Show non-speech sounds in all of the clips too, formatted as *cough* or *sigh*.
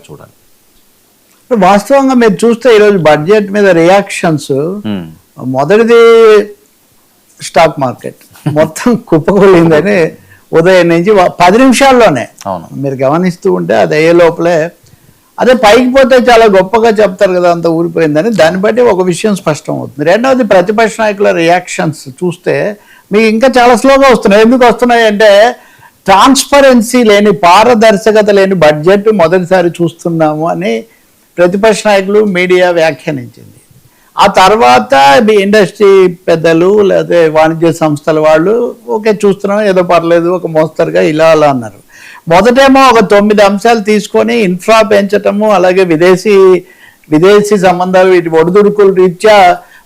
చూడాలి. వాస్తవంగా మీరు చూస్తే ఈరోజు బడ్జెట్ మీద రియాక్షన్స్. మొదటిది స్టాక్ మార్కెట్. *laughs* మొత్తం కుప్పకూలిందని ఉదయం నుంచి పది నిమిషాల్లోనే. అవును. మీరు గమనిస్తూ ఉంటే అది అయ్యే లోపలే. అదే పైకి పోతే చాలా గొప్పగా చెప్తారు కదా అంత ఊరిపోయిందని. దాన్ని బట్టి ఒక విషయం స్పష్టం అవుతుంది. రెండవది ప్రతిపక్ష నాయకుల రియాక్షన్స్ చూస్తే మీకు ఇంకా చాలా స్లోగా వస్తున్నాయి. ఎందుకు వస్తున్నాయి అంటే ట్రాన్స్పరెన్సీ లేని పారదర్శకత లేని బడ్జెట్ మొదటిసారి చూస్తున్నాము అని ప్రతిపక్ష నాయకులు మీడియా వ్యాఖ్యానించింది. ఆ తర్వాత మీ ఇండస్ట్రీ పెద్దలు లేదా వాణిజ్య సంస్థల వాళ్ళు ఓకే చూస్తున్నాం ఏదో పర్లేదు ఒక మోస్తరుగా ఇలా అలా అన్నారు. మొదటేమో ఒక తొమ్మిది అంశాలు తీసుకొని ఇన్ఫ్రా పెంచటము అలాగే విదేశీ విదేశీ సంబంధాలు వీటి ఒడిదుడుకులు రీత్యా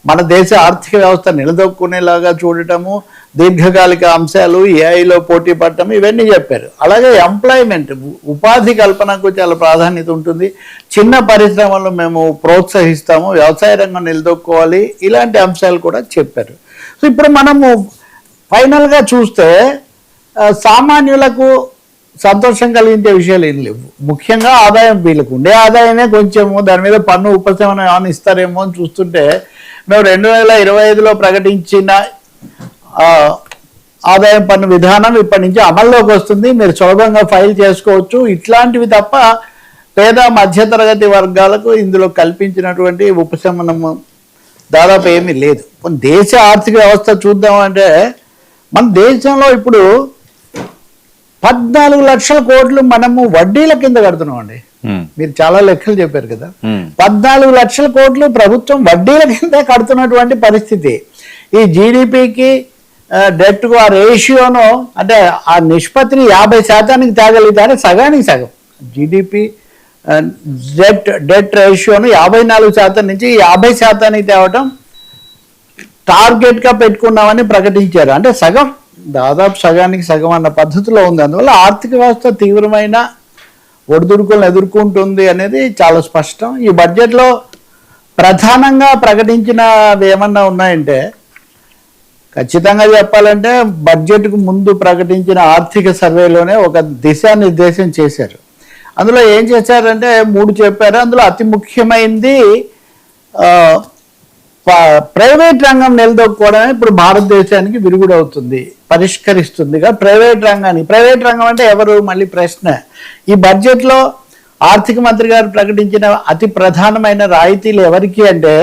మన దేశ ఆర్థిక వ్యవస్థ నిలదొక్కునేలాగా చూడటము దీర్ఘకాలిక అంశాలు ఏఐలో పోటీ పడటం ఇవన్నీ చెప్పారు. అలాగే ఎంప్లాయ్మెంట్ ఉపాధి కల్పనకు చాలా ప్రాధాన్యత ఉంటుంది. చిన్న పరిశ్రమలు మేము ప్రోత్సహిస్తాము వ్యవసాయ రంగం నిలదొక్కోవాలి ఇలాంటి అంశాలు కూడా చెప్పారు. సో ఇప్పుడు మనము ఫైనల్గా చూస్తే సామాన్యులకు సంతోషం కలిగించే విషయాలు ఏం లేవు. ముఖ్యంగా ఆదాయం వీళ్ళకు ఉండే ఆదాయమే కొంచెము దాని మీద పన్ను ఉపశమనం ఏమైనా ఇస్తారేమో అని చూస్తుంటే మేము రెండు వేల ఇరవై ఐదులో ప్రకటించిన ఆదాయం పన్ను విధానం ఇప్పటి నుంచి అమల్లోకి వస్తుంది. మీరు సులభంగా ఫైల్ చేసుకోవచ్చు. ఇట్లాంటివి తప్ప పేద మధ్యతరగతి వర్గాలకు ఇందులో కల్పించినటువంటి ఉపశమనము దాదాపు ఏమీ లేదు. దేశ ఆర్థిక వ్యవస్థ చూద్దామంటే మన దేశంలో ఇప్పుడు పద్నాలుగు లక్షల కోట్లు మనము వడ్డీల కింద కడుతున్నాం అండి. మీరు చాలా లెక్కలు చెప్పారు కదా. పద్నాలుగు లక్షల కోట్లు ప్రభుత్వం వడ్డీల కింద కడుతున్నటువంటి పరిస్థితి. ఈ జీడిపికి డెట్కు ఆ రేషియోను అంటే ఆ నిష్పత్తిని యాభై శాతానికి తేగలిగితే సగానికి సగం. జీడిపి డెట్ డెట్ రేషియోను యాభై నాలుగు శాతం నుంచి యాభై శాతానికి తేవటం టార్గెట్గా పెట్టుకున్నామని ప్రకటించారు. అంటే సగం. దాదాపు సగానికి సగం అన్న పద్ధతిలో ఉంది. అందువల్ల ఆర్థిక వ్యవస్థ తీవ్రమైన ఒడిదుడుకులను ఎదుర్కొంటుంది అనేది చాలా స్పష్టం. ఈ బడ్జెట్లో ప్రధానంగా ప్రకటించినవి ఏమన్నా ఉన్నాయంటే ఖచ్చితంగా చెప్పాలంటే బడ్జెట్కు ముందు ప్రకటించిన ఆర్థిక సర్వేలోనే ఒక దిశానిర్దేశం చేశారు. అందులో ఏం చేశారంటే మూడు చెప్పారు. అందులో అతి ముఖ్యమైనది ప్రైవేట్ రంగం నిలదొక్కుకోవడమే ఇప్పుడు భారతదేశానికి విరుగుడవుతుంది పరిష్కరిస్తుందిగా ప్రైవేట్ రంగాన్ని. ప్రైవేట్ రంగం అంటే ఎవరు? మళ్ళీ ప్రశ్న. ఈ బడ్జెట్లో ఆర్థిక మంత్రి గారు ప్రకటించిన అతి ప్రధానమైన రాయితీలు ఎవరికి అంటే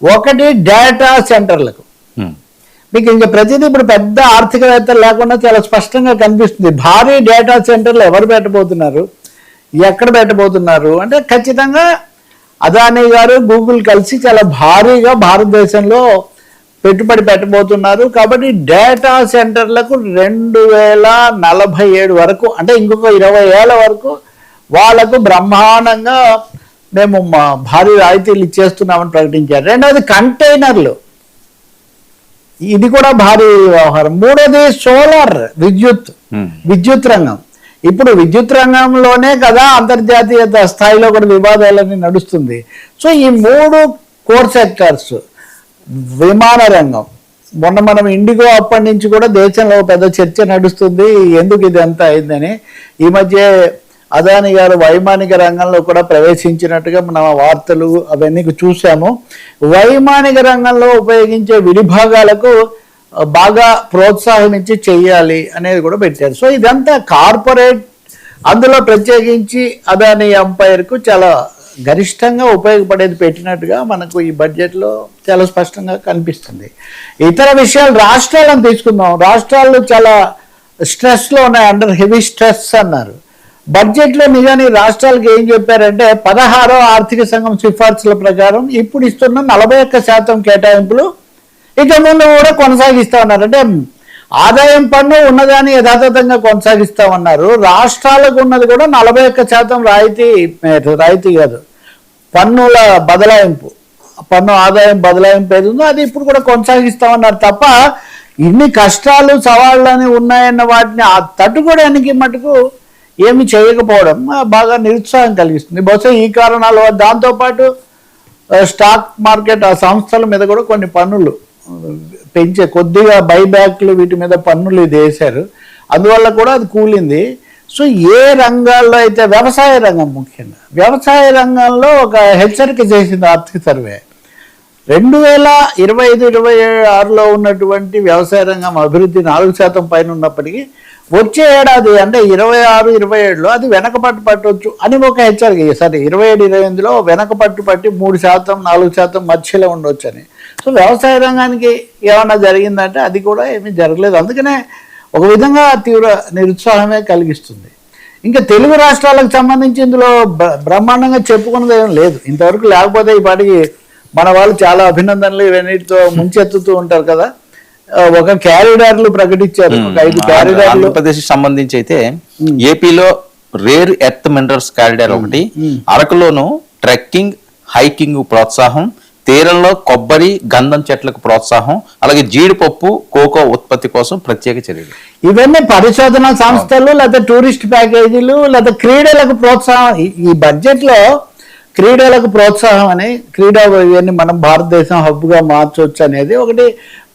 ఒకటి డేటా సెంటర్లకు. మీకు ఇంకా ప్రతిదీ ఇప్పుడు పెద్ద ఆర్థికవేత్తలు లేకుండా చాలా స్పష్టంగా కనిపిస్తుంది. భారీ డేటా సెంటర్లు ఎవరు పెట్టబోతున్నారు? ఎక్కడ పెట్టబోతున్నారు? అంటే ఖచ్చితంగా అదానీ గారు గూగుల్ కలిసి చాలా భారీగా భారతదేశంలో పెట్టుబడి పెట్టబోతున్నారు. కాబట్టి డేటా సెంటర్లకు రెండు వేల నలభై ఏడు వరకు అంటే ఇంకొక ఇరవై ఏళ్ళ వరకు వాళ్ళకు బ్రహ్మాండంగా మేము మా భారీ రాయితీలు ఇచ్చేస్తున్నామని ప్రకటించారు. రెండవది కంటైనర్లు. ఇది కూడా భారీ వ్యవహారం. మూడోది సోలార్ విద్యుత్ విద్యుత్ రంగం. ఇప్పుడు విద్యుత్ రంగంలోనే కదా అంతర్జాతీయ స్థాయిలో కూడా వివాదాలన్నీ నడుస్తుంది. సో ఈ మూడు కోర్ సెక్టర్స్ విమాన రంగం మొన్న మనం ఇండిగో అప్పటి నుంచి కూడా దేశంలో పెద్ద చర్చ నడుస్తుంది. ఎందుకు ఇది ఎంత అయిందని? ఈ మధ్య అదాని గారు వైమానిక రంగంలో కూడా ప్రవేశించినట్టుగా మనం వార్తలు అవన్నీ చూసాము వైమానిక రంగంలో ఉపయోగించే విడిభాగాలకు బాగా ప్రోత్సాహం చెయ్యాలి అనేది కూడా పెట్టారు. సో ఇదంతా కార్పొరేట్ అందులో ప్రత్యేకించి అదాని ఎంపైర్కు చాలా గరిష్టంగా ఉపయోగపడేది పెట్టినట్టుగా మనకు ఈ బడ్జెట్లో చాలా స్పష్టంగా కనిపిస్తుంది. ఇతర విషయాలు రాష్ట్రాలను తీసుకుందాం. రాష్ట్రాలు చాలా స్ట్రెస్లో ఉన్నాయి అండర్ హెవీ స్ట్రెస్ అన్నారు. బడ్జెట్లో నిజానికి రాష్ట్రాలకు ఏం చెప్పారంటే పదహారో ఆర్థిక సంఘం సిఫార్సుల ప్రకారం ఇప్పుడు ఇస్తున్న నలభై ఒక్క శాతం కేటాయింపులు ఇక ముందు కూడా కొనసాగిస్తా ఉన్నారు. అంటే ఆదాయం పన్ను ఉన్నదాన్ని యథాతథంగా కొనసాగిస్తామన్నారు రాష్ట్రాలకు ఉన్నది కూడా నలభై ఒక్క శాతం రాయితీ రాయితీ కాదు పన్నుల బదలాయింపు. పన్ను ఆదాయం బదలాయింపు ఏది ఉందో అది ఇప్పుడు కూడా కొనసాగిస్తామన్నారు తప్ప ఇన్ని కష్టాలు సవాళ్ళని ఉన్నాయన్న వాటిని ఆ తట్టుకోవడానికి మటుకు ఏమి చేయకపోవడం బాగా నిరుత్సాహం కలిగిస్తుంది. బహుశా ఈ కారణాల వల్ల దాంతోపాటు స్టాక్ మార్కెట్ ఆ సంస్థల మీద కూడా కొన్ని పన్నులు పెంచే కొద్దిగా బైబ్యాక్లు వీటి మీద పన్నులు ఇది వేశారు. అందువల్ల కూడా అది కూలింది. సో ఏ రంగాల్లో అయితే వ్యవసాయ రంగం ముఖ్యంగా వ్యవసాయ రంగంలో ఒక హెచ్చరిక చేసింది ఆర్థిక సర్వే. రెండు వేల ఇరవై ఐదు ఇరవై ఆరులో ఉన్నటువంటి వ్యవసాయ రంగం అభివృద్ధి నాలుగు శాతం పైన ఉన్నప్పటికీ వచ్చే ఏడాది అంటే ఇరవై ఆరు ఇరవై ఏడులో అది వెనకపట్టు పట్టవచ్చు అని ఒక హెచ్చరిక సరే ఇరవై ఏడు ఇరవై ఎనిమిదిలో వెనకపట్టు పట్టి మూడు శాతం నాలుగు శాతం మధ్యలో ఉండొచ్చు అని సో వ్యవసాయ రంగానికి ఏమన్నా జరిగిందంటే అది కూడా ఏమీ జరగలేదు. అందుకనే ఒక విధంగా తీవ్ర నిరుత్సాహమే కలిగిస్తుంది. ఇంకా తెలుగు రాష్ట్రాలకు సంబంధించి ఇందులో బ్ర- బ్రహ్మాండంగా చెప్పుకున్నది ఏం లేదు. ఇంతవరకు లేకపోతే ఈ పాటికి మన వాళ్ళు చాలా అభినందనలు ఇవన్నిటితో ముంచెత్తుతూ ఉంటారు కదా. ఒక క్యారిడార్లు ప్రకటించారు. ఐదు క్యారిడార్లు. ఆంధ్రప్రదేశ్ సంబంధించి అయితే ఏపీలో రేర్ ఎర్త్ మినరల్స్ కారిడార్ ఒకటి అరకులోను ట్రెక్కింగ్ హైకింగ్ ప్రోత్సాహం తీరంలో కొబ్బరి గంధం చెట్లకు ప్రోత్సాహం అలాగే జీడిపప్పు కోకో ఉత్పత్తి కోసం ప్రత్యేక చర్యలు. ఇవన్నీ పరిశోధన సంస్థలు లేదా టూరిస్ట్ ప్యాకేజీలు లేదా క్రీడలకు ప్రోత్సాహం. ఈ బడ్జెట్లో క్రీడలకు ప్రోత్సాహం అని క్రీడా ఇవన్నీ మనం భారతదేశం హబ్గా మార్చవచ్చు అనేది ఒకటి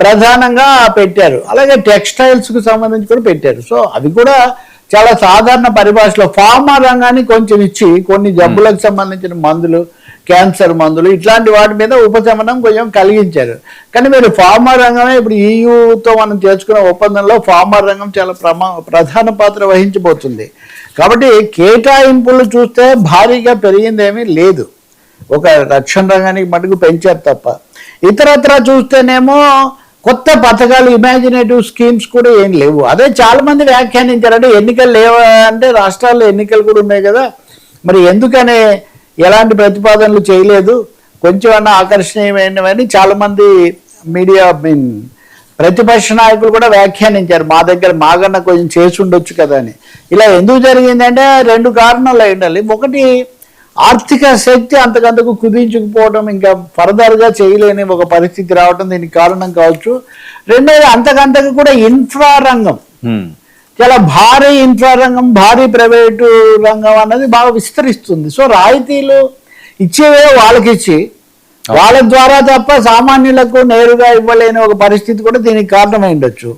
ప్రధానంగా పెట్టారు. అలాగే టెక్స్టైల్స్కు సంబంధించి కూడా పెట్టారు. సో అవి కూడా చాలా సాధారణ పరిభాషలో ఫార్మా రంగాన్ని కొంచెం ఇచ్చి కొన్ని జబ్బులకు సంబంధించిన మందులు క్యాన్సర్ మందులు ఇట్లాంటి వాటి మీద ఉపశమనం కొంచెం కలిగించారు. కానీ మీరు ఫార్మా రంగమే ఇప్పుడు ఈయూతో మనం చేసుకున్న ఒప్పందంలో ఫార్మా రంగం చాలా ప్రమా ప్రధాన పాత్ర వహించబోతుంది. కాబట్టి కేటాయింపులు చూస్తే భారీగా పెరిగిందేమీ లేదు. ఒక రక్షణ రంగానికి మటుకు పెంచారు తప్ప. ఇతరత్ర చూస్తేనేమో కొత్త పథకాలు ఇమాజినేటివ్ స్కీమ్స్ కూడా ఏం లేవు. అదే చాలామంది వ్యాఖ్యానించారంటే ఎన్నికలు లేవా అంటే రాష్ట్రాల్లో ఎన్నికలు కూడా ఉన్నాయి కదా. మరి ఎందుకనే ఎలాంటి ప్రతిపాదనలు చేయలేదు. కొంచెం అన్న ఆకర్షణీయమైనవని చాలా మంది మీడియా మీన్ ప్రతిపక్ష నాయకులు కూడా వ్యాఖ్యానించారు. మా దగ్గర మాగన్న కొంచెం చేసి ఉండొచ్చు కదా అని. ఇలా ఎందుకు జరిగిందంటే రెండు కారణాలు అయి ఉండాలి. ఒకటి ఆర్థిక శక్తి అంతకంతకు కుదించుకుపోవడం ఇంకా ఫర్దర్గా చేయలేని ఒక పరిస్థితి రావడం దీనికి కారణం కావచ్చు. రెండోది అంతకంతకు కూడా ఇన్ఫ్రా రంగం చాలా భారీ ఇన్ఫ్రా రంగం భారీ ప్రైవేటు రంగం అన్నది బాగా విస్తరిస్తుంది. సో రాయితీలు ఇచ్చేవే వాళ్ళకి ఇచ్చి వాళ్ళ ద్వారా తప్ప సామాన్యులకు నేరుగా ఇవ్వలేని ఒక పరిస్థితి కూడా దీనికి కారణమై ఉండొచ్చు.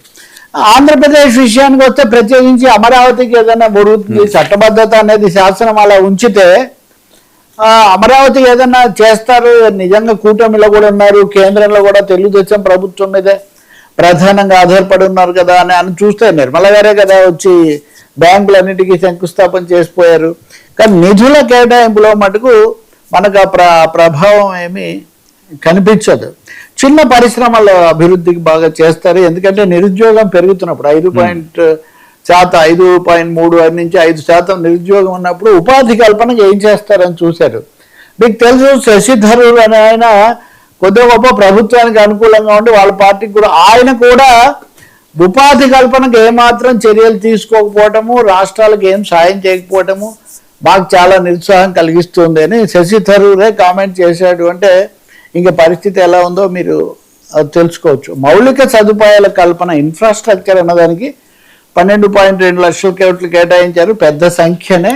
ఆంధ్రప్రదేశ్ విషయానికి వస్తే ప్రత్యేకించి అమరావతికి ఏదైనా బురుగుతుంది చట్టబద్ధత అనేది శాసనం అలా ఉంచితే అమరావతి ఏదన్నా చేస్తారు. నిజంగా కూటమిలో కూడా ఉన్నారు కేంద్రంలో కూడా తెలుగుదేశం ప్రభుత్వం మీదే. ప్రధానంగా ఆధారపడి ఉన్నారు కదా అని అని చూస్తే నిర్మల గారే కదా వచ్చి బ్యాంకులన్నిటికీ శంకుస్థాపన చేసిపోయారు. కానీ నిధుల కేటాయింపులో మటుకు మనకు ఆ ప్ర ప్రభావం ఏమి కనిపించదు. చిన్న పరిశ్రమల అభివృద్ధికి బాగా చేస్తారు. ఎందుకంటే నిరుద్యోగం పెరుగుతున్నప్పుడు ఐదు పాయింట్ శాతం ఐదు పాయింట్ మూడు ఐదు నుంచి ఐదు శాతం నిరుద్యోగం ఉన్నప్పుడు ఉపాధి కల్పనకు ఏం చేస్తారని చూశారు. మీకు తెలుసు శశిధరు అనే ఆయన కొద్దిగా గొప్ప ప్రభుత్వానికి అనుకూలంగా ఉండి వాళ్ళ పార్టీకి కూడా ఆయన కూడా ఉపాధి కల్పనకు ఏమాత్రం చర్యలు తీసుకోకపోవటము రాష్ట్రాలకు ఏం సాయం చేయకపోవటము మాకు చాలా నిరుత్సాహం కలిగిస్తుంది అని శశి థరూరే కామెంట్ చేశాడు. అంటే ఇంకా పరిస్థితి ఎలా ఉందో మీరు అది తెలుసుకోవచ్చు. మౌలిక సదుపాయాల కల్పన ఇన్ఫ్రాస్ట్రక్చర్ అన్నదానికి పన్నెండు పాయింట్ రెండు లక్షల కోట్లు కేటాయించారు. పెద్ద సంఖ్యనే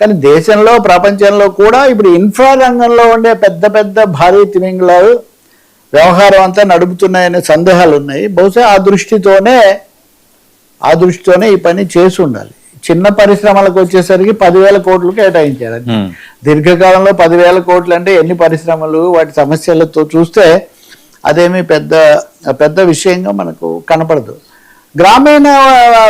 కానీ దేశంలో ప్రపంచంలో కూడా ఇప్పుడు ఇన్ఫ్రా రంగంలో ఉండే పెద్ద పెద్ద భారీ తిమింగళాలు వ్యవహారం అంతా నడుపుతున్నాయనే సందేహాలు ఉన్నాయి బహుశా ఆ దృష్టితోనే ఆ దృష్టితోనే ఈ పని చేసి ఉండాలి. చిన్న పరిశ్రమలకు వచ్చేసరికి పదివేల కోట్లు కేటాయించారు. దీర్ఘకాలంలో పదివేల కోట్లు అంటే ఎన్ని పరిశ్రమలు వాటి సమస్యలతో చూస్తే అదేమీ పెద్ద పెద్ద విషయంగా మనకు కనపడదు. గ్రామీణ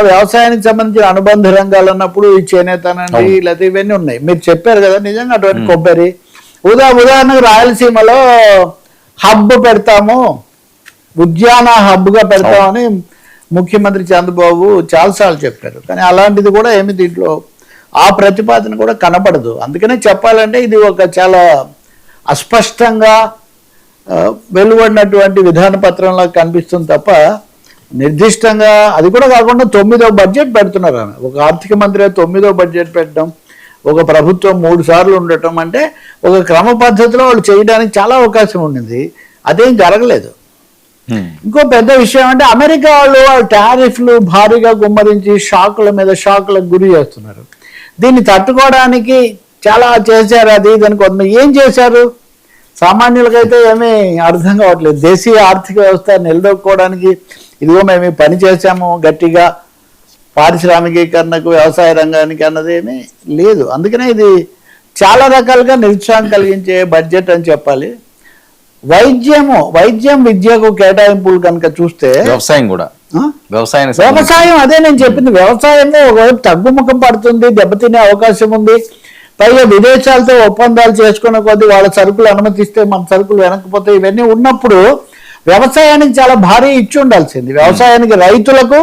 వ్యవసాయానికి సంబంధించిన అనుబంధ రంగాలు అన్నప్పుడు ఈ చేనేతనండి లేదా ఇవన్నీ ఉన్నాయి. మీరు చెప్పారు కదా నిజంగా అటువంటి కొబ్బరి. ఉదా ఉదాహరణకు రాయలసీమలో హబ్ పెడతాము. ఉద్యాన హబ్గా పెడతామని ముఖ్యమంత్రి చంద్రబాబు చాలాసార్లు చెప్పారు. కానీ అలాంటిది కూడా ఏమి దీంట్లో ఆ ప్రతిపాదన కూడా కనపడదు. అందుకనే చెప్పాలంటే ఇది ఒక చాలా అస్పష్టంగా వెలువడినటువంటి విధాన పత్రంలో కనిపిస్తుంది తప్ప నిర్దిష్టంగా అది కూడా కాకుండా తొమ్మిదో బడ్జెట్ పెడుతున్నారు ఆమె. ఒక ఆర్థిక మంత్రి తొమ్మిదో బడ్జెట్ పెట్టడం ఒక ప్రభుత్వం మూడు సార్లు ఉండటం అంటే ఒక క్రమ పద్ధతిలో వాళ్ళు చేయడానికి చాలా అవకాశం ఉండింది అదేం జరగలేదు. ఇంకో పెద్ద విషయం అంటే అమెరికా వాళ్ళు వాళ్ళ టారిఫ్లు భారీగా గుమ్మరించి షాకుల మీద షాకులకు గురి చేస్తున్నారు. దీన్ని తట్టుకోవడానికి చాలా చేశారు అది దానికి కొంత ఏం చేశారు? సామాన్యులకైతే ఏమీ అర్థం కావట్లేదు. దేశీయ ఆర్థిక వ్యవస్థ నిలదొక్కుకోవడానికి ఇదిగో మేము పని చేశాము గట్టిగా పారిశ్రామికీకరణకు వ్యవసాయ రంగానికి అన్నది ఏమీ లేదు. అందుకనే ఇది చాలా రకాలుగా నిరుత్సాహం కలిగించే బడ్జెట్ అని చెప్పాలి. వైద్యము వైద్యం విద్యకు కేటాయింపులు కనుక చూస్తే వ్యవసాయం కూడా. సంబంధించి- వ్యవసాయం అదే నేను చెప్పింది. వ్యవసాయంలో ఒకవైపు తగ్గుముఖం పడుతుంది దెబ్బతినే అవకాశం ఉంది. పైగా విదేశాలతో ఒప్పందాలు చేసుకున్న కొద్దీ వాళ్ళ సరుకులు అనుమతిస్తే మన సరుకులు వెనకపోతే ఇవన్నీ ఉన్నప్పుడు వ్యవసాయానికి చాలా భారీ ఇచ్చి ఉండాల్సింది. వ్యవసాయానికి రైతులకు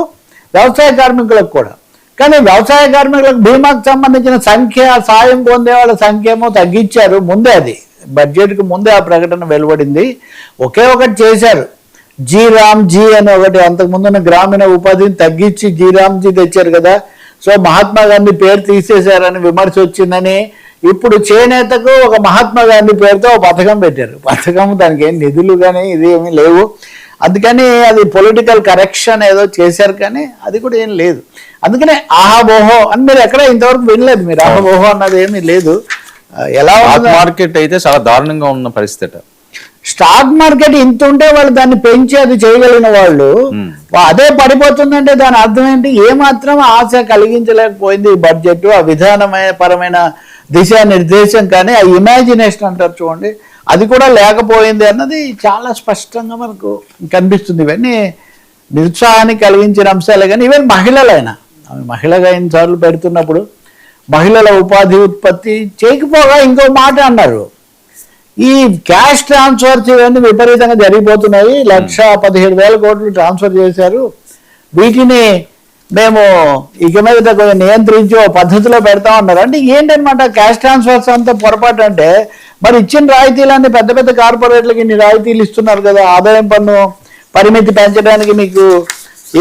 వ్యవసాయ కార్మికులకు కూడా. కానీ వ్యవసాయ కార్మికులకు బీమాకు సంబంధించిన సంఖ్య సాయం పొందే వాళ్ళ సంఖ్య ఏమో తగ్గించారు ముందే అది. బడ్జెట్కి ముందే ఆ ప్రకటన వెలువడింది. ఒకే ఒకటి చేశారు. జీ రామ్ జీ అని ఒకటి అంతకుముందున్న గ్రామీణ ఉపాధిని తగ్గించి జీ రామ్ జీ తెచ్చారు కదా. సో మహాత్మా గాంధీ పేరు తీసేశారని విమర్శ వచ్చిందని ఇప్పుడు చేనేతకు ఒక మహాత్మా గాంధీ పేరుతో ఒక పథకం పెట్టారు. పథకం దానికి ఏం నిధులు కానీ ఇది ఏమీ లేవు. అందుకని అది పొలిటికల్ కరెక్షన్ ఏదో చేశారు కానీ అది కూడా ఏం లేదు. అందుకనే ఆహా ఓహో అని మీరు ఎక్కడ ఇంతవరకు వినలేదు. మీరు ఆహా ఓహో అన్నది ఏమీ లేదు. ఎలా మార్కెట్ అయితే చాలా దారుణంగా ఉన్న పరిస్థితి స్టాక్ మార్కెట్ ఇంత ఉంటే వాళ్ళు దాన్ని పెంచి అది చేయగలిగిన వాళ్ళు అదే పడిపోతుందంటే దాని అర్థం ఏంటి? ఏమాత్రం ఆశ కలిగించలేకపోయింది ఈ బడ్జెట్ ఆ విధానమైన పరమైన దిశానిర్దేశం కానీ ఆ ఇమాజినేషన్ అంటారు చూడండి అది కూడా లేకపోయింది అన్నది చాలా స్పష్టంగా మనకు కనిపిస్తుంది. ఇవన్నీ నిరుత్సాహాన్ని కలిగించిన అంశాలే కానీ ఈవెన్ మహిళలైనా ఆమె మహిళగా ఎన్నిసార్లు పెడుతున్నప్పుడు మహిళల ఉపాధి ఉత్పత్తి చేయకపోగా ఇంకో మాట అన్నారు. ఈ క్యాష్ ట్రాన్స్ఫర్స్ ఇవన్నీ విపరీతంగా జరిగిపోతున్నాయి. లక్ష పదిహేడు వేల కోట్లు ట్రాన్స్ఫర్ చేశారు. వీటిని మేము ఇక మీద కొంచెం నియంత్రించి ఓ పద్ధతిలో పెడతా ఉన్నారు. అంటే ఏంటనమాట క్యాష్ ట్రాన్స్ఫర్స్ అంత పొరపాటు అంటే మరి ఇచ్చిన రాయితీలన్నీ పెద్ద పెద్ద కార్పొరేట్లకి ఇన్ని రాయితీలు ఇస్తున్నారు కదా ఆదాయం పన్ను పరిమితి పెంచడానికి మీకు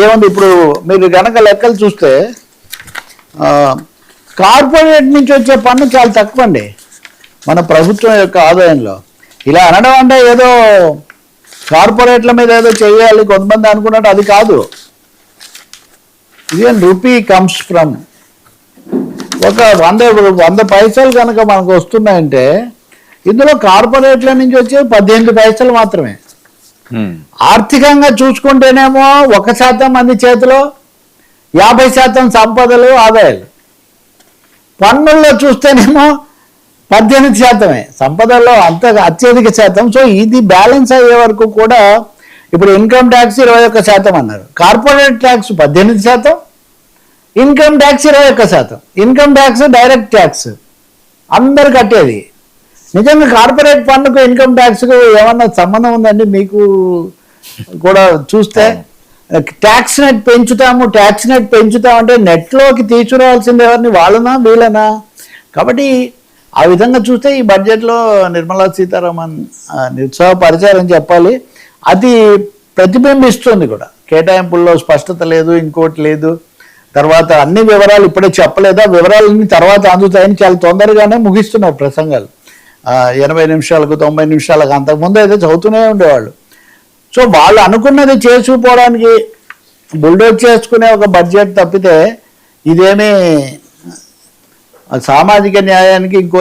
ఏముంది? ఇప్పుడు మీరు గనక లెక్కలు చూస్తే కార్పొరేట్ నుంచి వచ్చే పన్ను చాలా తక్కువ అండి మన ప్రభుత్వం యొక్క ఆదాయంలో. ఇలా అనడం అంటే ఏదో కార్పొరేట్ల మీద ఏదో చేయాలి కొంతమంది అనుకున్నట్టు అది కాదు. ఈవెన్ రూపీ కమ్స్ ఫ్రమ్ ఒక వంద వంద పైసలు కనుక మనకు వస్తున్నాయంటే ఇందులో కార్పొరేట్ల నుంచి వచ్చే పద్దెనిమిది పైసలు మాత్రమే. ఉమ్. ఆర్థికంగా చూసుకుంటేనేమో ఒక శాతం మంది చేతిలో యాభై శాతం సంపదలు ఆదాయాలు. పన్నుల్లో చూస్తేనేమో పద్దెనిమిది శాతమే. సంపదల్లో అంత అత్యధిక శాతం. సో ఇది బ్యాలెన్స్ అయ్యే వరకు కూడా ఇప్పుడు ఇన్కమ్ ట్యాక్స్ ఇరవై ఒక్క శాతం అన్నారు. కార్పొరేట్ ట్యాక్స్ పద్దెనిమిది శాతం. ఇన్కమ్ ట్యాక్స్ ఇరవై ఒక్క శాతం. Income tax direct tax. అందరు కట్టేది. నిజంగా కార్పొరేట్ పన్నుకు ఇన్కమ్ ట్యాక్స్కు ఏమన్నా సంబంధం ఉందండి మీకు కూడా చూస్తే? ట్యాక్స్ నెట్ పెంచుతాము ట్యాక్స్ నెట్ పెంచుతామంటే నెట్లోకి తీసుకురావాల్సింది ఎవరిని? వాళ్ళనా? వీళ్ళనా? కాబట్టి ఆ విధంగా చూస్తే ఈ బడ్జెట్లో నిర్మలా సీతారామన్ నిరుత్సాహపరిచారని చెప్పాలి. అది ప్రతిబింబిస్తుంది కూడా. కేటాయింపుల్లో స్పష్టత లేదు ఇంకోటి లేదు. తర్వాత అన్ని వివరాలు ఇప్పుడే చెప్పలేదా? వివరాలన్నీ తర్వాత అందుతాయని చాలా తొందరగానే ముగిస్తున్నారు ప్రసంగాలు. ఎనభై నిమిషాలకు తొంభై నిమిషాలకు అంతకుముందు అయితే చదువుతూనే ఉండేవాళ్ళు. సో వాళ్ళు అనుకున్నది చేసుకుపోవడానికి బుల్డోజ్ చేసుకునే ఒక బడ్జెట్ తప్పితే ఇదేమీ సామాజిక న్యాయానికి ఇంకో